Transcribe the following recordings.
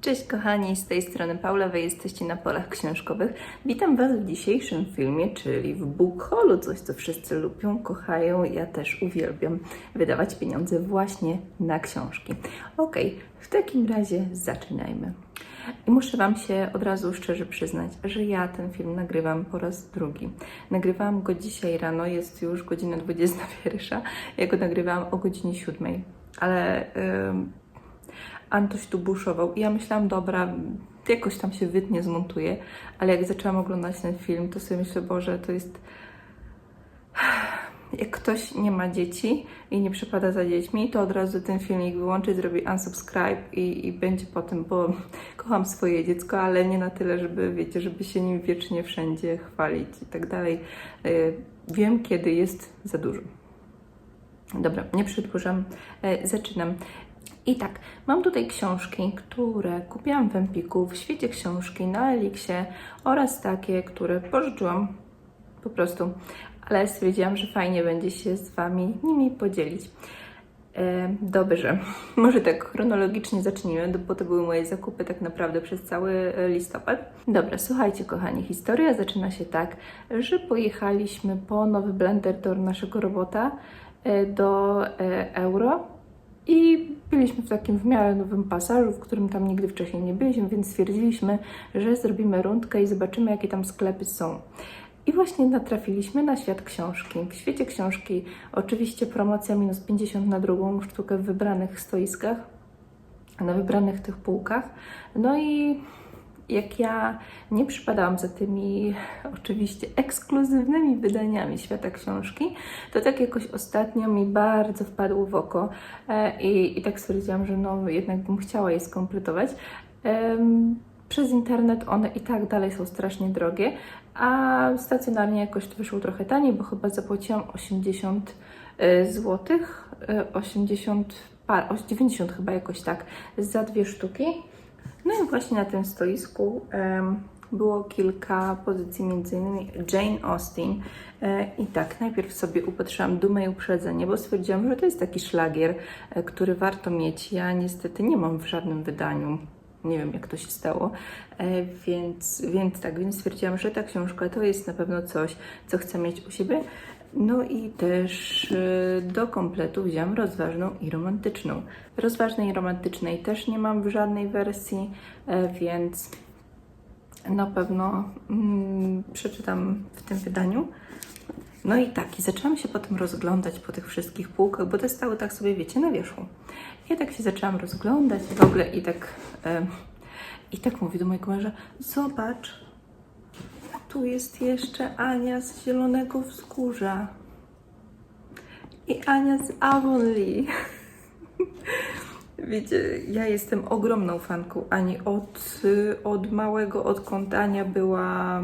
Cześć kochani, z tej strony Paula, wy jesteście na polach książkowych. Witam Was w dzisiejszym filmie, czyli w book haulu, coś co wszyscy lubią, kochają, ja też uwielbiam wydawać pieniądze właśnie na książki. Ok, w takim razie zaczynajmy. I muszę Wam się od razu szczerze przyznać, że ja ten film nagrywam po raz drugi. Nagrywałam go dzisiaj rano, jest już godzina 21. Ja go nagrywałam o godzinie 7, ale... Antoś tu buszował i ja myślałam, dobra, jakoś tam się wytnie, zmontuje, ale jak zaczęłam oglądać ten film, to sobie myślę, Boże, to jest... Jak ktoś nie ma dzieci i nie przepada za dziećmi, to od razu ten filmik wyłączy, zrobi unsubscribe i, i będzie po tym, bo kocham swoje dziecko, ale nie na tyle, żeby, wiecie, żeby się nim wiecznie wszędzie chwalić i tak dalej. Y, Wiem, kiedy jest za dużo. Dobra, nie przedłużam, e, zaczynam. I tak, mam tutaj książki, które kupiłam w Empiku, w świecie książki, na Eliksie oraz takie, które pożyczyłam po prostu, ale stwierdziłam, że fajnie będzie się z Wami nimi podzielić. E, dobrze, może tak chronologicznie zacznijmy, bo to były moje zakupy tak naprawdę przez cały e, listopad. Dobra, słuchajcie kochani, historia zaczyna się tak, że pojechaliśmy po nowy blender do naszego robota e, do e, Euro i byliśmy w takim w miarę nowym pasażu, w którym tam nigdy wcześniej nie byliśmy, więc stwierdziliśmy, że zrobimy rundkę i zobaczymy, jakie tam sklepy są. I właśnie natrafiliśmy na świat książki. W świecie książki oczywiście promocja minus 50 na drugą sztukę w wybranych stoiskach, na wybranych tych półkach. No i jak ja nie przypadałam za tymi oczywiście ekskluzywnymi wydaniami świata książki, to tak jakoś ostatnio mi bardzo wpadło w oko e, i, i tak stwierdziłam, że no jednak bym chciała je skompletować. Przez internet one i tak dalej są strasznie drogie, a stacjonarnie jakoś to wyszło trochę taniej, bo chyba zapłaciłam 80 zł, 80 par, o, 90 chyba jakoś tak, za dwie sztuki. No i właśnie na tym stoisku było kilka pozycji, innymi Jane Austen. E, I tak, najpierw sobie upatrzyłam Dumę i Uprzedzenie, bo stwierdziłam, że to jest taki szlagier, e, który warto mieć. Ja niestety nie mam w żadnym wydaniu. Nie wiem, jak to się stało, e, więc, więc tak, więc stwierdziłam, że ta książka to jest na pewno coś, co chcę mieć u siebie. No i też e, do kompletu wziąłam rozważną i romantyczną. Rozważnej i romantycznej też nie mam w żadnej wersji, e, więc na pewno mm, przeczytam w tym wydaniu. No i tak, i zaczęłam się potem rozglądać po tych wszystkich półkach, bo te stały tak sobie, wiecie, na wierzchu. I tak się zaczęłam rozglądać w ogóle i tak, e, i tak mówię do mojego męża, zobacz, tu jest jeszcze Ania z Zielonego Wzgórza i Ania z Avonlea. Wiecie, ja jestem ogromną fanką Ani od, y, od małego, odkąd Ania była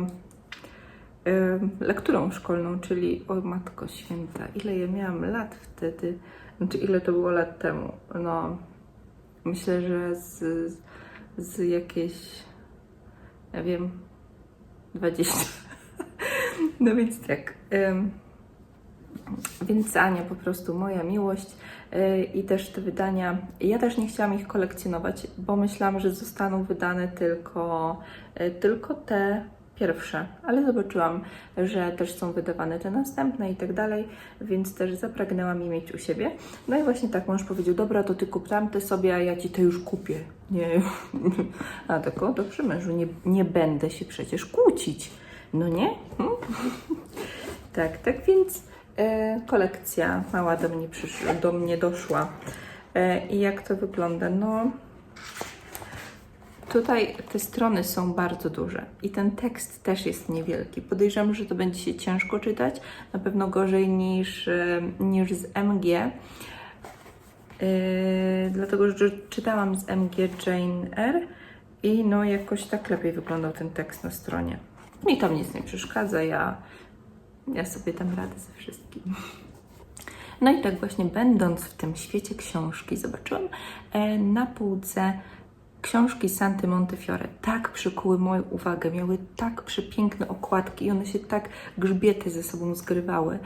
lekturą szkolną, czyli o Matko Święta. Ile ja miałam lat wtedy? Znaczy, ile to było lat temu? No, myślę, że z, z jakieś, ja wiem, 20. No więc tak. więc Ania po prostu moja miłość yy, i też te wydania. Ja też nie chciałam ich kolekcjonować, bo myślałam, że zostaną wydane tylko, yy, tylko te pierwsze, ale zobaczyłam, że też są wydawane te następne i tak dalej, więc też zapragnęłam je mieć u siebie. No i właśnie tak mąż powiedział, dobra, to ty kup tamte sobie, a ja ci te już kupię. Nie, a tak o, dobrze mężu, nie, nie będę się przecież kłócić. No nie? Hmm? Tak, tak więc e, kolekcja mała do mnie, przyszła, do mnie doszła. E, I jak to wygląda? No, tutaj te strony są bardzo duże i ten tekst też jest niewielki. Podejrzewam, że to będzie się ciężko czytać, na pewno gorzej niż, niż z MG. Yy, dlatego, że czytałam z MG Jane Eyre i no jakoś tak lepiej wyglądał ten tekst na stronie. Mi tam nic nie przeszkadza, ja, ja sobie tam radę ze wszystkim. No i tak właśnie będąc w tym świecie książki, zobaczyłam e, na półce Książki Santy Montefiore tak przykuły moją uwagę, miały tak przepiękne okładki i one się tak grzbiety ze sobą zgrywały.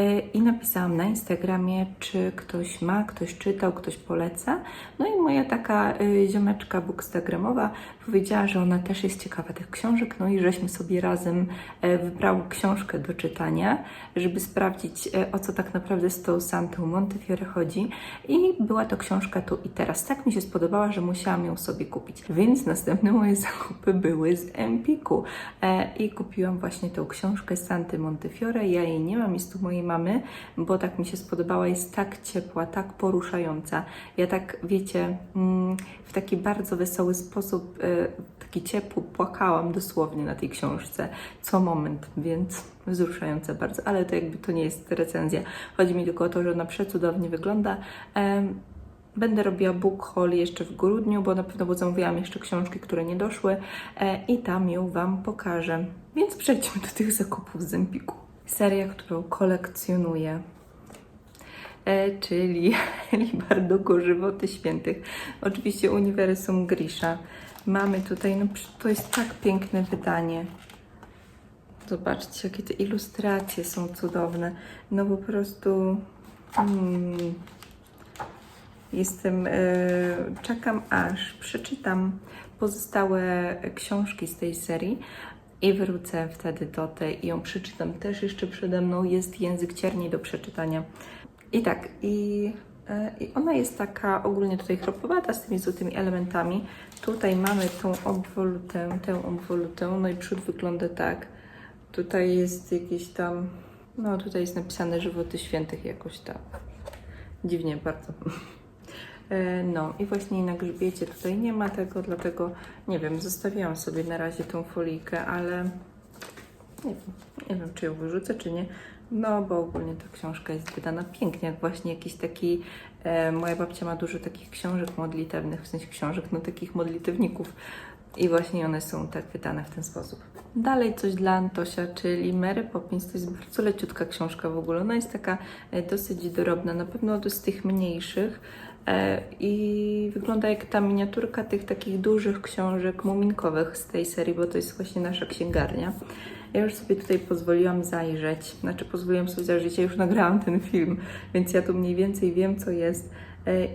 E, I napisałam na Instagramie, czy ktoś ma, ktoś czytał, ktoś poleca. No i moja taka e, ziomeczka bookstagramowa powiedziała, że ona też jest ciekawa tych książek, no i żeśmy sobie razem e, wybrały książkę do czytania, żeby sprawdzić, o co tak naprawdę z tą Santą Montefiore chodzi. I była to książka tu i teraz. Tak mi się spodobała, że musiałam ją sobie kupić. Więc następne moje zakupy były z Empiku. E, I kupiłam właśnie tą książkę Santy Montefiore. Ja jej nie mam, jest tu mojej mamy, bo tak mi się spodobała. Jest tak ciepła, tak poruszająca. Ja tak, wiecie, mm, w taki bardzo wesoły sposób, e, taki ciepły, płakałam dosłownie na tej książce co moment, więc wzruszające bardzo, ale to jakby to nie jest recenzja. Chodzi mi tylko o to, że ona przecudownie wygląda. Będę robiła book haul jeszcze w grudniu, bo na pewno bo zamówiłam jeszcze książki, które nie doszły e, i tam ją Wam pokażę. Więc przejdźmy do tych zakupów z Empiku. Seria, którą kolekcjonuję, e, czyli Libardo Żywoty Świętych. Oczywiście Uniwersum Grisha. Mamy tutaj, no to jest tak piękne wydanie. Zobaczcie, jakie te ilustracje są cudowne. No po prostu... Mm, Jestem, e, czekam aż przeczytam pozostałe książki z tej serii i wrócę wtedy do tej i ją przeczytam. Też jeszcze przede mną jest język cierni do przeczytania. I tak, i, e, i ona jest taka ogólnie tutaj chropowata z tymi złotymi elementami. Tutaj mamy tą obwolutę, tę obwolutę, no i przód wygląda tak. Tutaj jest jakieś tam, no tutaj jest napisane żywoty świętych jakoś tak. Dziwnie bardzo. E, No i właśnie na grzbiecie tutaj nie ma tego, dlatego nie wiem, zostawiłam sobie na razie tą folijkę, ale nie wiem, nie wiem czy ją wyrzucę, czy nie. No, bo ogólnie ta książka jest wydana pięknie, jak właśnie jakiś taki. E, moja babcia ma dużo takich książek modlitewnych, w sensie książek, no takich modlitewników. I właśnie one są tak wydane w ten sposób. Dalej coś dla Antosia, czyli Mary Poppins. To jest bardzo leciutka książka w ogóle. Ona jest taka e, dosyć dorobna, na pewno z tych mniejszych. E, I wygląda jak ta miniaturka tych takich dużych książek muminkowych z tej serii, bo to jest właśnie nasza księgarnia. Ja już sobie tutaj pozwoliłam zajrzeć, znaczy pozwoliłam sobie zajrzeć, ja już nagrałam ten film, więc ja tu mniej więcej wiem, co jest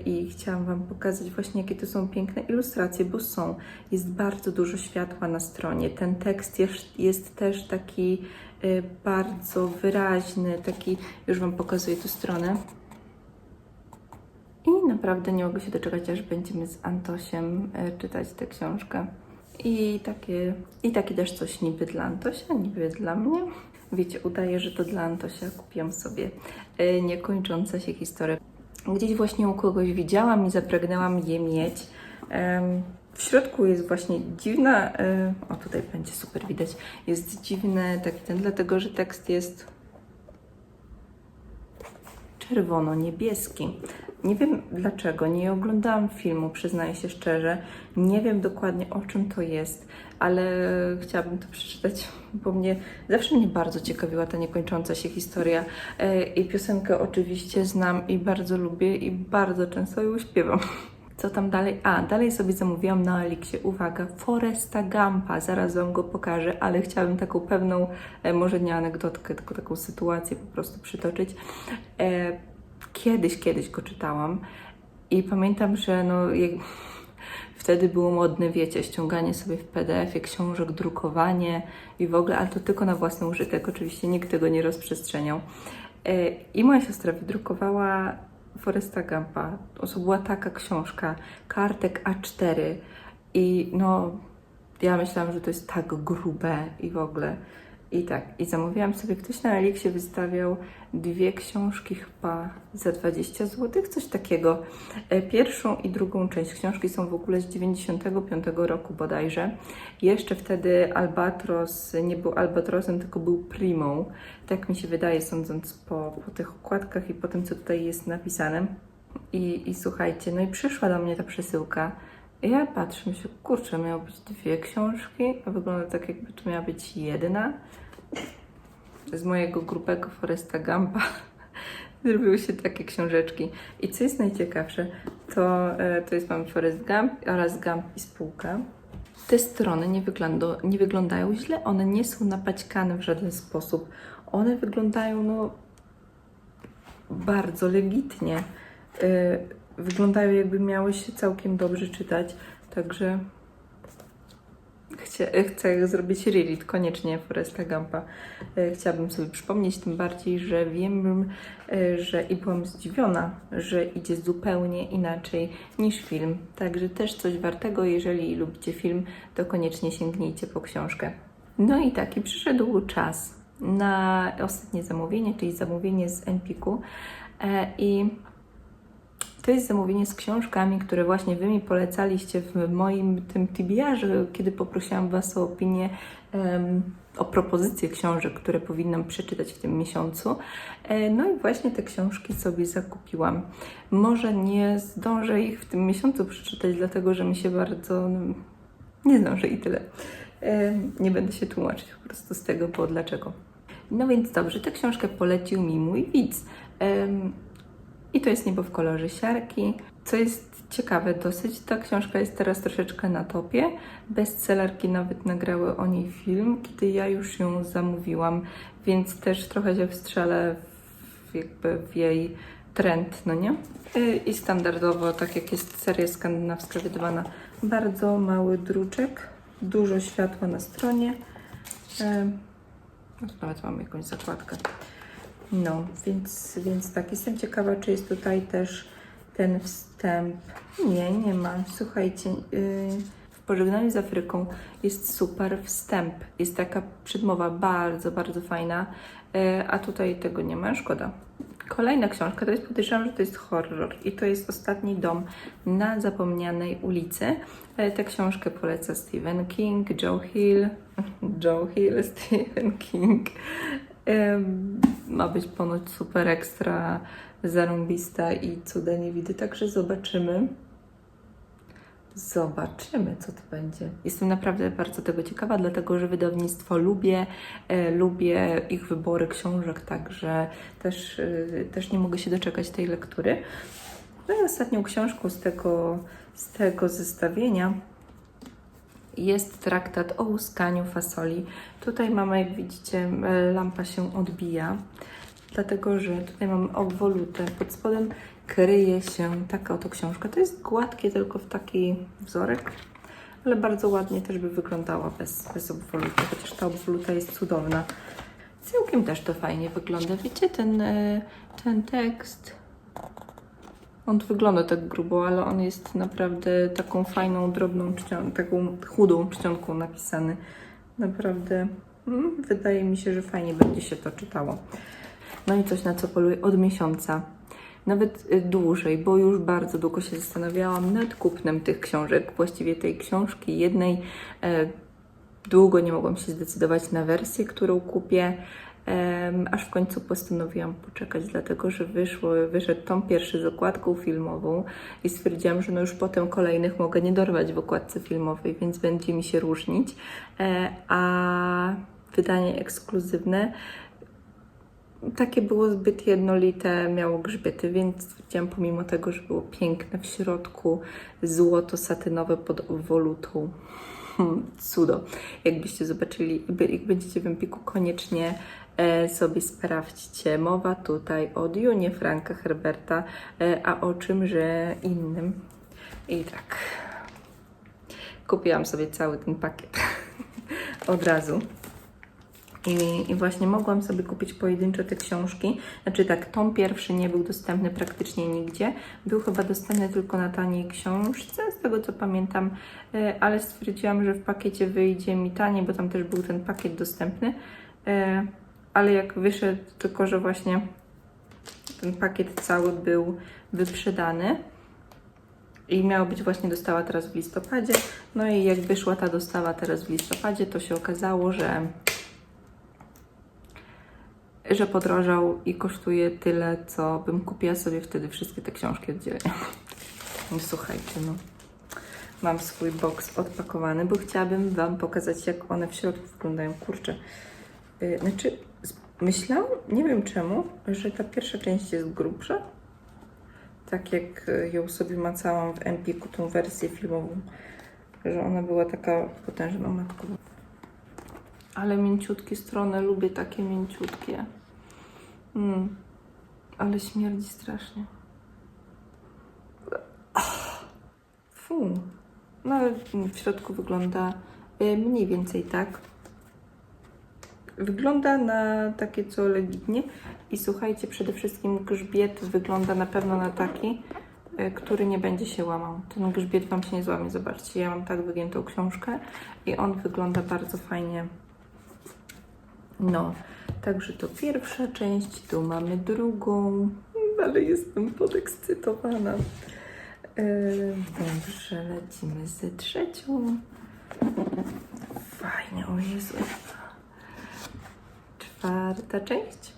i chciałam Wam pokazać właśnie, jakie to są piękne ilustracje, bo są. Jest bardzo dużo światła na stronie. Ten tekst jest, jest też taki e, bardzo wyraźny, taki, już Wam pokazuję tu stronę. I naprawdę nie mogę się doczekać, aż będziemy z Antosiem e, czytać tę książkę. I takie, I takie też coś niby dla Antosia, niby dla mnie. Wiecie, udaję, że to dla Antosia kupiłam sobie e, niekończąca się historia. Gdzieś właśnie u kogoś widziałam i zapragnęłam je mieć. W środku jest właśnie dziwna, o tutaj będzie super widać, jest dziwny taki ten, dlatego że tekst jest czerwono-niebieski. Nie wiem dlaczego, nie oglądałam filmu, przyznaję się szczerze. Nie wiem dokładnie o czym to jest, ale chciałabym to przeczytać, bo mnie zawsze mnie bardzo ciekawiła ta niekończąca się historia. E, I piosenkę oczywiście znam i bardzo lubię i bardzo często ją śpiewam. Co tam dalej? A, dalej sobie zamówiłam na Aliksie, uwaga, Foresta Gampa, zaraz Wam go pokażę, ale chciałabym taką pewną, e, może nie anegdotkę, tylko taką sytuację po prostu przytoczyć. E, kiedyś, kiedyś go czytałam i pamiętam, że no, wtedy było modne, wiecie, ściąganie sobie w PDF-ie książek, drukowanie i w ogóle, ale to tylko na własny użytek, oczywiście nikt tego nie rozprzestrzeniał. E, I moja siostra wydrukowała Foresta Gampa. To była taka książka, kartek A4 i no, ja myślałam, że to jest tak grube i w ogóle. I tak, i zamówiłam sobie, ktoś na Elixie wystawiał dwie książki chyba za 20 zł, coś takiego. E, Pierwszą i drugą część książki są w ogóle z 95 roku bodajże. Jeszcze wtedy Albatros nie był Albatrosem, tylko był Primą. Tak mi się wydaje, sądząc po, po tych okładkach i po tym, co tutaj jest napisane. I, I słuchajcie, no i przyszła do mnie ta przesyłka. Ja patrzę, myślę, kurczę, miały być dwie książki, a wygląda tak, jakby to miała być jedna z mojego grubego Foresta Gampa. Zrobiły się takie książeczki. I co jest najciekawsze, to, e, to jest mamy Forest Gump oraz Gump i spółka. Te strony nie, nie wyglądają źle, one nie są napaćkane w żaden sposób. One wyglądają no bardzo legitnie. E, Wyglądają jakby miały się całkiem dobrze czytać, także Chcia, chcę zrobić reread, koniecznie Foresta Gampa. E, Chciałabym sobie przypomnieć, tym bardziej, że wiem, e, że i byłam zdziwiona, że idzie zupełnie inaczej niż film. Także też coś wartego, jeżeli lubicie film, to koniecznie sięgnijcie po książkę. No i taki przyszedł czas na ostatnie zamówienie, czyli zamówienie z Empiku. I to jest zamówienie z książkami, które właśnie Wy mi polecaliście w moim tym TBR-ze, kiedy poprosiłam Was o opinię, em, o propozycje książek, które powinnam przeczytać w tym miesiącu. E, No i właśnie te książki sobie zakupiłam. Może nie zdążę ich w tym miesiącu przeczytać, dlatego że mi się bardzo... no, Nie zdążę i tyle. E, Nie będę się tłumaczyć po prostu z tego, bo dlaczego. No więc dobrze, tę książkę polecił mi mój widz. I to jest niebo w kolorze siarki. Co jest ciekawe dosyć, ta książka jest teraz troszeczkę na topie. Bestsellerki nawet nagrały o niej film, kiedy ja już ją zamówiłam, więc też trochę się wstrzelę w, jakby w jej trend, no nie? Y, I standardowo, tak jak jest seria skandynawska wydawana, bardzo mały druczek, dużo światła na stronie. Tu nawet mam jakąś zakładkę. No, więc, więc tak, jestem ciekawa, czy jest tutaj też ten wstęp. Nie, nie ma. Słuchajcie, yy, w pożegnaniu z Afryką jest super wstęp. Jest taka przedmowa bardzo, bardzo fajna, yy, a tutaj tego nie ma, szkoda. Kolejna książka to jest, podejrzewam, że to jest horror i to jest Ostatni dom na zapomnianej ulicy. E, Tę książkę poleca Stephen King, Joe Hill, Joe Hill, Stephen King. Ma być ponoć super ekstra, zarąbista i cuda nie widy, także zobaczymy. Zobaczymy, co to będzie. Jestem naprawdę bardzo tego ciekawa, dlatego że wydawnictwo lubię, e, lubię ich wybory książek, także też, e, też nie mogę się doczekać tej lektury. No i ostatnią książką z tego, z tego zestawienia jest traktat o łuskaniu fasoli. Tutaj mamy, jak widzicie, lampa się odbija, dlatego że tutaj mamy obwolutę. Pod spodem kryje się taka oto książka. To jest gładkie, tylko w taki wzorek, ale bardzo ładnie też by wyglądała bez, bez obwoluty, chociaż ta obwoluta jest cudowna. Całkiem też to fajnie wygląda. Wiecie, ten, e, ten tekst on wygląda tak grubo, ale on jest naprawdę taką fajną, drobną czcionką, taką chudą czcionką napisany. Naprawdę mm, wydaje mi się, że fajnie będzie się to czytało. No i coś, na co poluję od miesiąca. Nawet y, dłużej, bo już bardzo długo się zastanawiałam nad kupnem tych książek, właściwie tej książki jednej. E, długo nie mogłam się zdecydować na wersję, którą kupię. Aż w końcu postanowiłam poczekać, dlatego że wyszło, wyszedł tom pierwszy z okładką filmową i stwierdziłam, że no już potem kolejnych mogę nie dorwać w okładce filmowej, więc będzie mi się różnić. E, a wydanie ekskluzywne takie było zbyt jednolite, miało grzbiety, więc stwierdziłam, pomimo tego, że było piękne w środku, złoto satynowe pod wolutą. Hmm, cudo. Jakbyście zobaczyli, jak będziecie w Empiku, koniecznie sobie sprawdźcie. Mowa tutaj o Dunie Franka Herberta, e, a o czymże innym. I tak, kupiłam sobie cały ten pakiet od razu. I, I właśnie mogłam sobie kupić pojedyncze te książki. Znaczy tak, tom pierwszy nie był dostępny praktycznie nigdzie. Był chyba dostępny tylko na taniej książce, z tego co pamiętam, e, ale stwierdziłam, że w pakiecie wyjdzie mi taniej, bo tam też był ten pakiet dostępny. Ale jak wyszedł, tylko że właśnie ten pakiet cały był wyprzedany. I miało być właśnie dostawa teraz w listopadzie. No i jak wyszła ta dostawa teraz w listopadzie, to się okazało, że że podrożał i kosztuje tyle, co bym kupiła sobie wtedy wszystkie te książki oddzielnie. Słuchajcie, no. Mam swój box odpakowany, bo chciałabym Wam pokazać, jak one w środku wyglądają. Kurczę. Yy, znaczy, Myślałam, nie wiem czemu, że ta pierwsza część jest grubsza. Tak jak y, ją sobie macałam w Empiku, tą wersję filmową, że ona była taka potężna matką. Ale mięciutkie strony, lubię takie mięciutkie. Mm. Ale śmierdzi strasznie. Fu. No ale w środku wygląda y, mniej więcej tak. Wygląda na takie co legitnie i słuchajcie, przede wszystkim grzbiet wygląda na pewno na taki, y, który nie będzie się łamał. Ten grzbiet Wam się nie złamie, zobaczcie, ja mam tak wygiętą książkę i on wygląda bardzo fajnie. No, także to pierwsza część, tu mamy drugą, ale jestem podekscytowana. Yy, Dobrze, lecimy z trzecią. Fajnie, o Jezu. Czwarta część.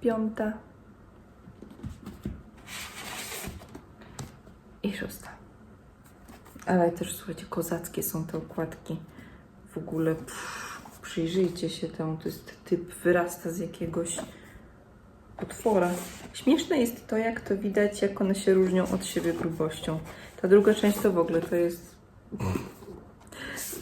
Piąta. I szósta. Ale też, słuchajcie, kozackie są te okładki. W ogóle pff, przyjrzyjcie się temu. To jest typ, wyrasta z jakiegoś potwora. Śmieszne jest to, jak to widać, jak one się różnią od siebie grubością. Ta druga część to w ogóle to jest.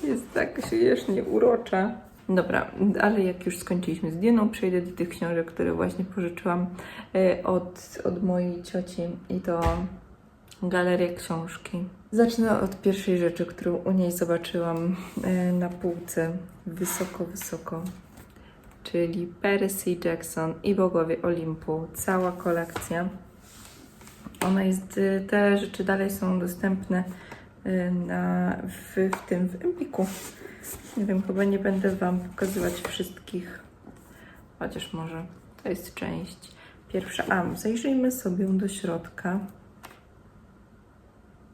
Jest tak śmiesznie urocza. Dobra, ale jak już skończyliśmy z Dieną, przejdę do tych książek, które właśnie pożyczyłam e, od, od mojej cioci i to Galeria Książki. Zacznę od pierwszej rzeczy, którą u niej zobaczyłam e, na półce wysoko, wysoko czyli Percy Jackson i Bogowie Olimpu, cała kolekcja. Ona jest, y, te rzeczy dalej są dostępne na, w, w tym, w Empiku. Nie wiem, chyba nie będę Wam pokazywać wszystkich, chociaż może to jest część pierwsza. A, zajrzyjmy sobie do środka.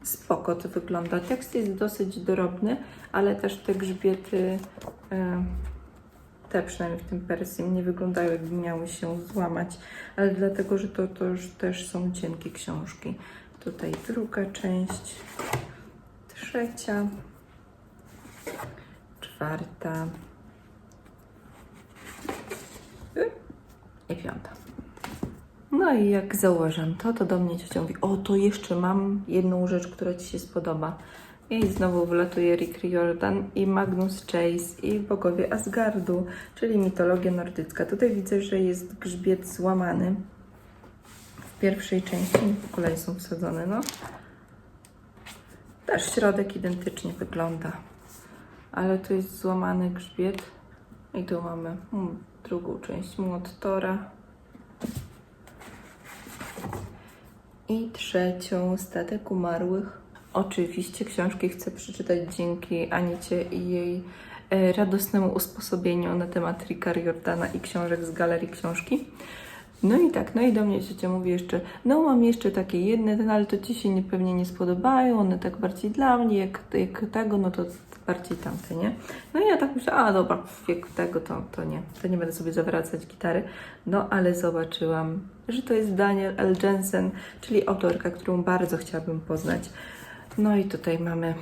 Spoko to wygląda. Tekst jest dosyć drobny, ale też te grzbiety y, te przynajmniej w tym Persim nie wyglądają jakby miały się złamać, ale dlatego, że to, to już też są cienkie książki. Tutaj druga część, trzecia, czwarta i piąta. No i jak zauważam to, to do mnie ciocia mówi, o to jeszcze mam jedną rzecz, która Ci się spodoba. I znowu wylatuje Rick Riordan i Magnus Chase i bogowie Asgardu, czyli mitologia nordycka. Tutaj widzę, że jest grzbiet złamany w pierwszej części. Po kolei są wsadzone, no. Też środek identycznie wygląda. Ale tu jest złamany grzbiet. I tu mamy hmm, drugą część Młot Tora. I trzecią Statek Umarłych. Oczywiście książki chcę przeczytać dzięki Anicie i jej e, radosnemu usposobieniu na temat Ricka Riordana i książek z Galerii Książki. No i tak, no i do mnie ciocia mówi jeszcze, no mam jeszcze takie jedne, no ale to Ci się nie, pewnie nie spodobają, one tak bardziej dla mnie, jak, jak tego, no to bardziej tamte, nie? No i ja tak myślę, a dobra, jak tego, to, to nie, to nie będę sobie zawracać gitary. No ale zobaczyłam, że to jest Daniel L. Jensen, czyli autorka, którą bardzo chciałabym poznać. No i tutaj mamy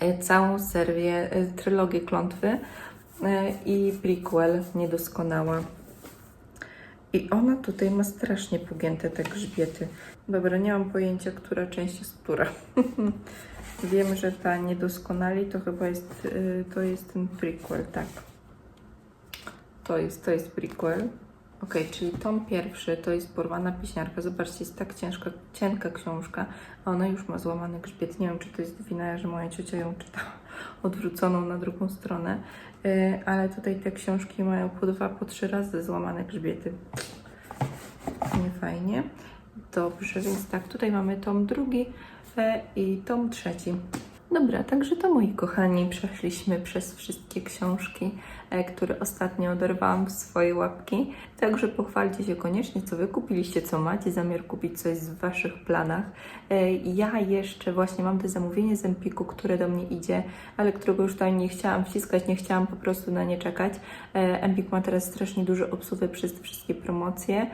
e, całą serię, e, trylogię klątwy e, i prequel Niedoskonała. I ona tutaj ma strasznie pogięte te grzbiety. Dobra, nie mam pojęcia, która część jest która. Wiem, że ta Niedoskonali to chyba jest, to jest ten prequel, tak. To jest, to jest prequel. Ok, czyli tom pierwszy to jest porwana pieśniarka. Zobaczcie, jest tak ciężka, cienka książka, a ona już ma złamany grzbiet. Nie wiem, czy to jest wina, że moja ciocia ją czyta odwróconą na drugą stronę, yy, ale tutaj te książki mają po dwa, po trzy razy złamane grzbiety. Nie fajnie. Dobrze, więc tak, tutaj mamy tom drugi yy, i tom trzeci. Dobra, także to moi kochani, przeszliśmy przez wszystkie książki, e, które ostatnio oderwałam w swoje łapki. Także pochwalcie się koniecznie, co wy kupiliście, co macie zamiar kupić coś w waszych planach. E, Ja jeszcze właśnie mam to zamówienie z Empiku, które do mnie idzie, ale którego już tam nie chciałam wciskać, nie chciałam po prostu na nie czekać. E, Empik ma teraz strasznie duże obsługi przez te wszystkie promocje,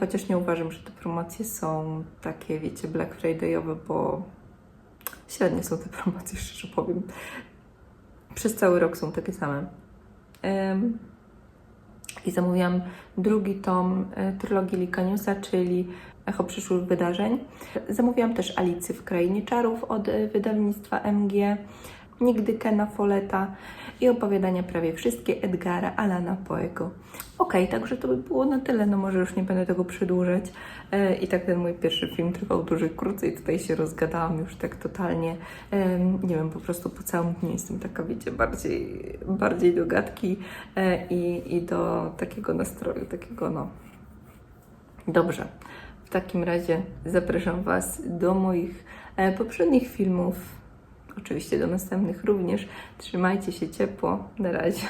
chociaż nie uważam, że te promocje są takie, wiecie, Black Friday'owe, bo Średnie są te promocje, szczerze powiem. Przez cały rok są takie same. I zamówiłam drugi tom e, trylogii Likaniusa, czyli Echo przyszłych wydarzeń. Zamówiłam też Alicy w Krainie Czarów od e, wydawnictwa MG, Nigdy Kena Folletta i opowiadania prawie wszystkie Edgara Alana Poego. Okej, także to by było na tyle, no może już nie będę tego przedłużać. E, I tak ten mój pierwszy film trwał dużo krócej, tutaj się rozgadałam już tak totalnie, em, nie wiem, po prostu po całym dniu jestem taka, wiecie, bardziej, bardziej do gadki e, i, i do takiego nastroju, takiego no, Dobrze. W takim razie zapraszam Was do moich e, poprzednich filmów. Oczywiście do następnych również. Trzymajcie się ciepło. Na razie.